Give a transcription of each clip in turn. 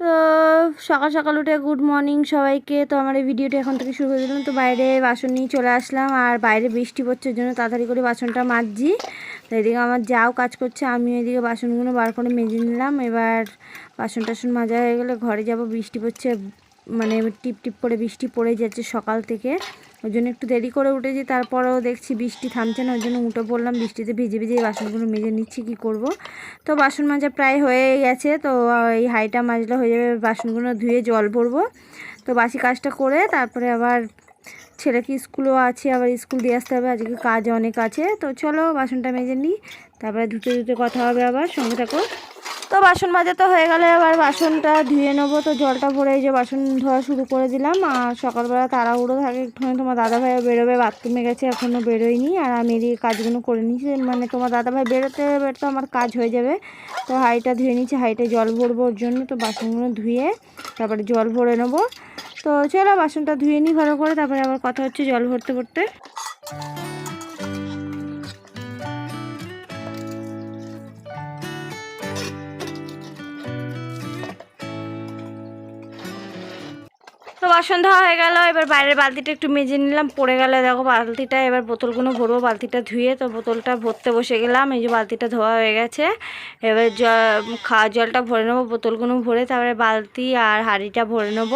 তো সকাল সকাল উঠে গুড মর্নিং সবাইকে। তো আমার এই ভিডিওটা এখন থেকে শুরু করে দিলাম তো বাইরে বাসন নিয়ে চলে আসলাম আর বাইরে বৃষ্টি পড়ছে জন্য তাড়াতাড়ি করে বাসনটা মাজছি। তো এদিকে আমার যাও কাজ করছে আমি এদিকে বাসনগুলো বার করে মেজে নিলাম। এবার বাসন টাসন মাজা হয়ে গেলে ঘরে যাব। বৃষ্টি পড়ছে মানে টিপ টিপ করে বৃষ্টি পড়ে যাচ্ছে সকাল থেকে। ওই জন্য একটু দেরি করে উঠেছি, তারপরেও দেখছি বৃষ্টি থামছে না, ওই জন্য উঠে পড়লাম, বৃষ্টিতে ভিজে ভিজে এই বাসনগুলো মেজে নিচ্ছি, কি করব? তো বাসন মাজা প্রায় হয়ে গেছে, তো এই হাইটা মাজলে হয়ে যাবে, বাসনগুলো ধুয়ে জল ভরবো। তো বাসি কাজটা করে তারপরে আবার ছেলেকে স্কুলও আছে, আবার স্কুল দিয়ে আসতে হবে, আজকে কাজ অনেক আছে, তো চলো বাসনটা মেজে নিই, তারপরে ধুতে ধুতে কথা হবে আবার, সঙ্গে থাকো। তো বাসন মাজা তো হয়ে গেলে আবার বাসনটা ধুয়ে নেব। তো জলটা ভরে যে বাসন ধোয়া শুরু করে দিলাম, আর সকালবেলা তাড়াহুড়ো থাকে একটুখানি। তোমার দাদাভাইও বেরোবে, বাথরুমে গেছে এখনও বেরোয়নি, আর আমি এদিকে কাজগুলো করে নিচ্ছি মানে তোমার দাদাভাই বেরোতে বেরোতে আমার কাজ হয়ে যাবে। তো হাঁড়িটা ধুয়ে নিচ্ছি হাঁড়িতে জল ভরবো ওর জন্য। তো বাসনগুলো ধুয়ে তারপরে জল ভরে নেব। তো চলো বাসনটা ধুয়ে নিই ভালো করে, তারপরে আবার কথা হচ্ছে জল ভরতে ভরতে। বাসন ধোয়া হয়ে গেল, এবার বাইরের বালতিটা একটু মেজে নিলাম, পড়ে গেলে, দেখো বালতিটা, এবার বোতলগুলো ভরবো, বালতিটা ধুয়ে তো বোতলটা ভরতে বসে গেলাম, এই যে বালতিটা ধোয়া হয়ে গেছে, এবার খাওয়ার জলটা ভরে নেব, বোতলগুলো ভরে তারপরে বালতি আর হাঁড়িটা ভরে নেব,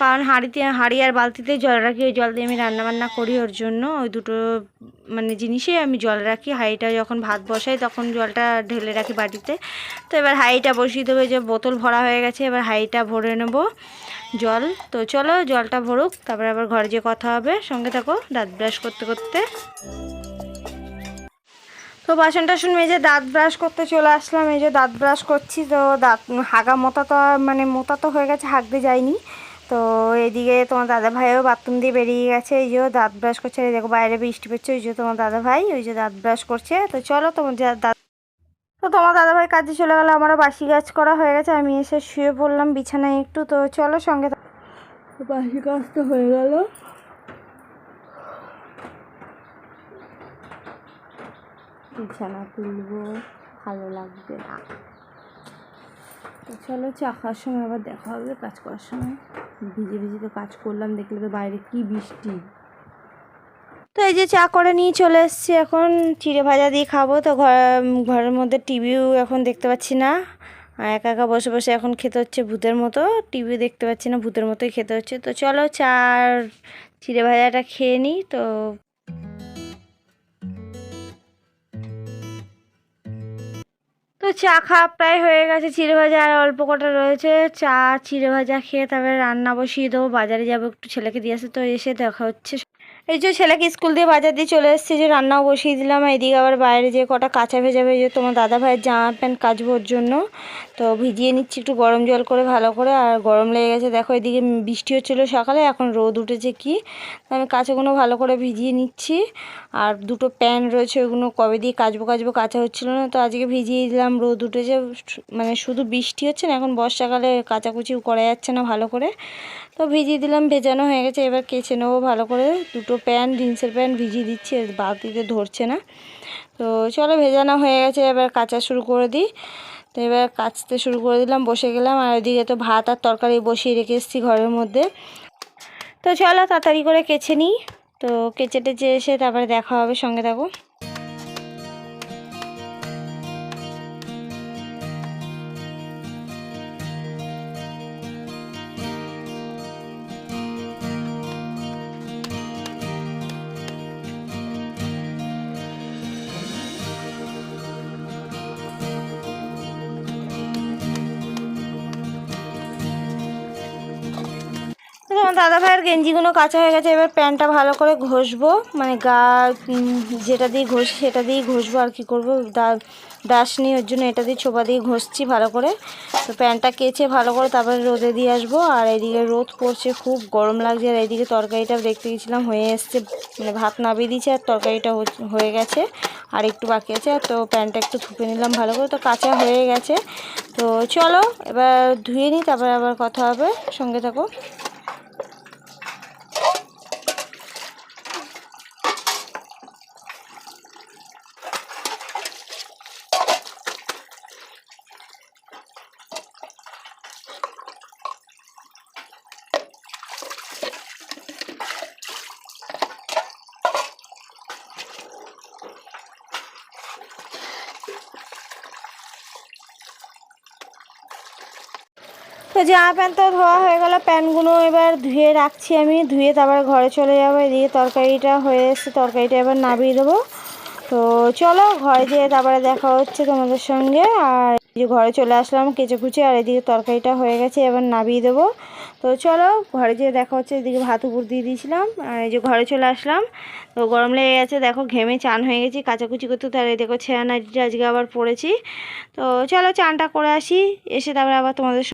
কারণ হাঁড়িতে, হাঁড়ি আর বালতিতে জল রাখি, ওই জল দিয়ে আমি রান্নাবান্না করি ওর জন্য, ওই দুটো মানে জিনিসে আমি জল রাখি, হাঁড়িটা যখন ভাত বসাই তখন জলটা ঢেলে রাখি বাটিতে, তো এবার হাঁড়িটা বসিয়ে দেবো যে বোতল ভরা হয়ে গেছে, এবার হাঁড়িটা ভরে নেব জল। তো চলো জলটা ভরুক, তারপরে আবার ঘরে যে কথা হবে। সঙ্গে থাকো, দাঁত ব্রাশ করতে করতে। তো বাসন টাসন মেজে দাঁত ব্রাশ করতে চলে আসলাম। এই যে দাঁত ব্রাশ করছি, তো দাঁত, হাগা মোতা তো মানে মোতা তো হয়ে গেছে, হাগতে যায়নি। তো এদিকে তোমার দাদা ভাইও বাথরুম দিয়ে বেরিয়ে গেছে। এই যে দাঁত ব্রাশ করছে দেখো বাইরে বৃষ্টি পড়ছে। ওই যে তোমার দাদা ভাই, ওই যে দাঁত ব্রাশ করছে। তো চলো তোমার দাঁত তো তোমার দাদা ভাই কাজে চলে গেলো আমারও বাসি কাজ করা হয়ে গেছে আমি এসে শুয়ে পড়লাম বিছানায় একটু তো চলো সঙ্গে বাসি কাজ তো হয়ে গেল। বিছানা তুলবো ভালো লাগবে না। তো চলো চা খাওয়ার সময় আবার দেখা হবে কাজ করার সময়। ভিজে ভিজে তো কাজ করলাম দেখলে তো বাইরে কি বৃষ্টি। তো এই যে চা করে নিয়ে চলে এসেছি এখন। চিড়ে ভাজা দিয়ে খাব। তো ঘর ঘরের মধ্যে টিভিও এখন দেখতে পাচ্ছি না। একা একা বসে বসে এখন খেতে হচ্ছে ভূতের মতো। টিভি দেখতে পাচ্ছি না, ভূতের মতোই খেতে হচ্ছে। তো চলো চা আর চিড়ে ভাজাটা খেয়ে নিই। তো তো চা খাওয়া প্রায় হয়ে গেছে। চিড়ে ভাজা আর অল্প কটা রয়েছে। চা, চিড়ে ভাজা খেয়ে তারপরে রান্না বসিয়ে দেবো। বাজারে যাব একটু ছেলেকে দিয়ে আসে তো এসে দেখা হচ্ছে। এই যে ছেলেকে স্কুল দিয়ে বাজার দিয়ে চলে এসেছি, যে রান্নাও বসিয়ে দিলাম এদিকে আবার বাইরে যে কটা কাঁচা ভেজা ভেজে তোমার দাদা ভাইয়ের জামা প্যান্ট কাচবো ওর জন্য। তো ভিজিয়ে নিচ্ছি একটু গরম জল করে, ভালো করে, আর গরম লেগে গেছে। দেখো এদিকে বৃষ্টি হচ্ছিল সকালে, এখন রোদ উঠেছে কি? আমি কাঁচাগুলো ভালো করে ভিজিয়ে নিচ্ছি। আর দুটো প্যান রয়েছে, ওইগুলো কবে দিয়ে কাচবো কাচবো কাঁচা হচ্ছিল না, তো আজকে ভিজিয়ে দিলাম, রোদ উঠেছে। মানে শুধু বৃষ্টি হচ্ছে না, এখন বর্ষাকালে কাচাকুচিও করা যাচ্ছে না ভালো করে। তো ভিজিয়ে দিলাম, ভেজানো হয়ে গেছে, এবার কেচে নেব ভালো করে। দুটো প্যান্ট, জিন্সের প্যান্ট ভিজিয়ে দিচ্ছি বালতিতে ধরছে না। তো চলো ভেজানো হয়ে গেছে, এবার কাচা শুরু করে দিই। তো এবার কাচতে শুরু করে দিলাম, বসে গেলাম, আর ওইদিকে তো ভাত আর তরকারি বসিয়ে রেখে এসেছি ঘরের মধ্যে। তো চলো তাড়াতাড়ি করে কেচে নিই। তো কেচে টেচে এসে তারপরে দেখা হবে, সঙ্গে থাকো। তো তোমার দাদা ভাইয়ের গেঞ্জিগুলো কাঁচা হয়ে গেছে, এবার প্যান্টটা ভালো করে ঘষবো। মানে গা যেটা দিয়ে ঘষি, সেটা দিয়েই ঘষবো আর কি করব। ব্রাশ নিয়ে ওর জন্য এটা দিয়ে ছোপা দিয়ে ঘষছি ভালো করে। তো প্যান্টটা কেচে ভালো করে তারপরে রোদে দিয়ে আসব। আর এইদিকে রোদ পড়ছে, খুব গরম লাগছে। আর এইদিকে তরকারিটা দেখতে গেছিলাম, হয়ে এসছে মানে ভাত নামিয়ে দিয়েছে আর তরকারিটা হয়ে গেছে। আর একটু বাকি আছে, তো প্যান্টটা একটু থুপে নিলাম ভালো করে। তো কাঁচা হয়ে গেছে। তো চলো, এবার ধুয়ে নিই, তারপরে আবার কথা হবে। সঙ্গে থাকো। তো জামা প্যান্ট তো ধোয়া হয়ে গেল প্যান্টগুলো এবার ধুয়ে রাখছি আমি। ধুয়ে তারপর ঘরে চলে যাব, এদিকে তরকারিটা হয়ে এসছে, তরকারিটা এবার নামিয়ে দেবো। তো চলো ঘরে যেয়ে তারপরে দেখা হচ্ছে তোমাদের সঙ্গে। আর যে ঘরে চলে আসলাম কেচে কুচে আর এদিকে তরকারিটা হয়ে গেছে, এবার নামিয়ে দেবো। তো চলো ঘরে যেয়ে দেখা হচ্ছে, এদিকে ভাত উপর দিয়ে দিয়েছিলাম, আর এই যে ঘরে চলে আসলাম। তো গরম লেগে গেছে, দেখো ঘেমে চান হয়ে গেছি, কাচাকুচি করতে তার এই দেখো ছেঁড়া নাইটিটা আজকে আবার পড়েছি। তো চলো চানটা করে আসি, এসে তারপরে আবার তোমাদের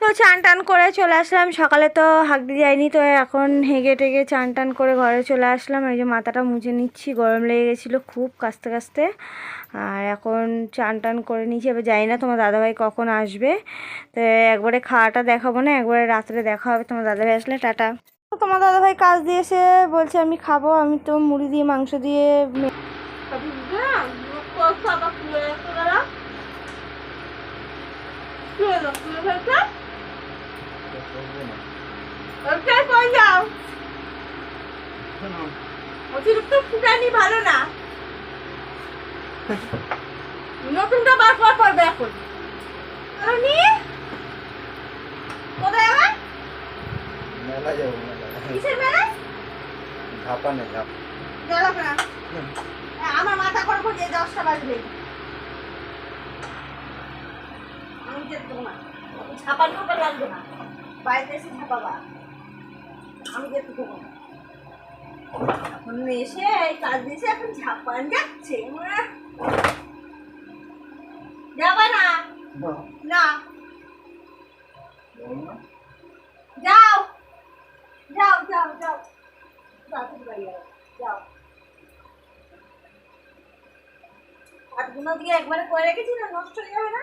তো চান টান করে চলে আসলাম। সকালে তো হাঁকতে যাইনি, তো এখন হেগে টেগে চান টান করে ঘরে চলে আসলাম। এই যে মাথাটা মুছে নিচ্ছি, গরম লেগে গেছিল খুব কাস্তে কাস্তে। আর এখন চান টান করে নিচ্ছি। এবার জানি না তোমার দাদাভাই কখন আসবে। তো একবারে খাওয়াটা দেখাবো না, একবারে রাত্রে দেখা হবে। তোমার দাদাভাই আসলে টাটা। তো তোমার দাদাভাই কাজ দিয়ে এসে বলছে, আমি খাব, আমি তো মুড়ি দিয়ে, মাংস দিয়ে অতিরিক্ত ফুটানি ভালো না। নতুনটা বার করা পড়বে এখন। আর কোথায় আবার? মেলা যাব মেলা কিসের মেলায়? ঝাপা নেই ঝাপ আমার মাথা করে যে দশটা বাজবে। আমি যেতে দেবো না ছাপানো লাগবে না। বাড়িতে এসে ছাপাবা আমি যেতে দেবো এখন এসে এই কাজ দিয়েছে এখন ঝাপান যাচ্ছে। যাবা না। না। যাও। যাও যাও যাও। যাও। হাতগুলো দিয়ে একবারে করে রেখেছি না নষ্ট হয়ে যাবে না?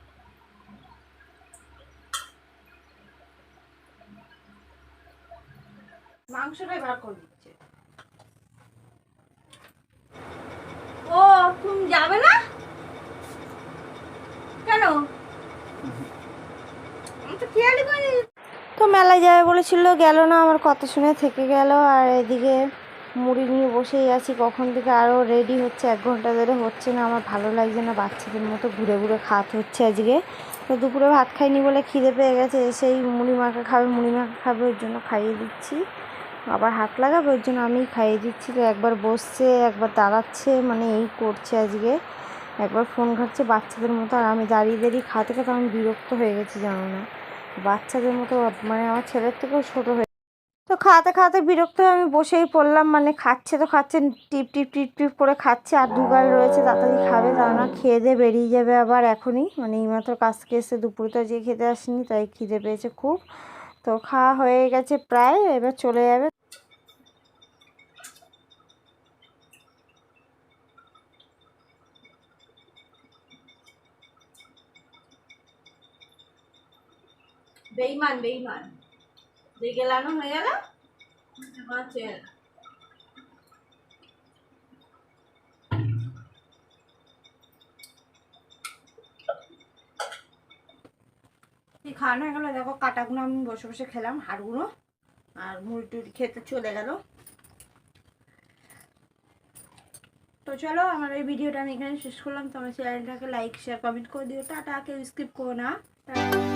মাংসটাই বার করে দিচ্ছে। ও, তুমি যাবে না? কেন? তো মেলায় যাবে বলেছিল, গেল না, আমার কথা শুনে থেকে গেল। আর এদিকে মুড়ি নিয়ে বসেই আছি, কখন থেকে আরও রেডি হচ্ছে, এক ঘণ্টা ধরে হচ্ছে না, আমার ভালো লাগছে না, বাচ্চাদের মতো ঘুরে ঘুরে খাওয়াতে হচ্ছে আজকে। তো দুপুরে ভাত খাইনি বলে খিদে পেয়ে গেছে, এসেই মুড়ি মাখা খাবে, মুড়ি মাখা খাবে, ওর জন্য খাইয়ে দিচ্ছি। আবার হাত লাগাবে ওর জন্য আমি খাইয়ে দিচ্ছি তো একবার বসছে, একবার দাঁড়াচ্ছে মানে এই করছে আজকে। একবার ফোন ঘাটছে বাচ্চাদের মতো, আর আমি দাঁড়িয়ে দাঁড়িয়ে খাতে খাতে আমি বিরক্ত হয়ে গেছি, জানো না। বাচ্চাদের মতো মানে আমার ছেলের থেকেও ছোটো হয়ে তো খাওয়াতে খাওয়াতে বিরক্ত হয়ে আমি বসেই পড়লাম মানে খাচ্ছে তো খাচ্ছে, টিপ টিপ টিপ টিপ করে খাচ্ছে, আর দুগাল রয়েছে, তাড়াতাড়ি খাবে তারা না, খেয়ে দিয়ে বেরিয়ে যাবে আবার এখনই। মানে এইমাত্র কাজ থেকে এসে দুপুরে তো যে খেতে আসেনি, তাই খিদে পেয়েছে খুব। তো খাওয়া হয়ে গেছে প্রায় এবার চলে যাবে। বেইমান বেইমান। যে গেলানো হয়ে গেল? খাওয়ানো হয়ে গেলো। দেখো কাটাগুলো আমি বসে বসে খেলাম, হাড়গুলো। আর মুড়ি টুড়ি খেতে চলে গেল। তো চলো, আমার এই ভিডিওটা আমি এখানে শেষ করলাম। তোমার চ্যানেলটাকে লাইক শেয়ার কমেন্ট করে দিও। টাটা, কেউ স্কিপ করো না। টাটা।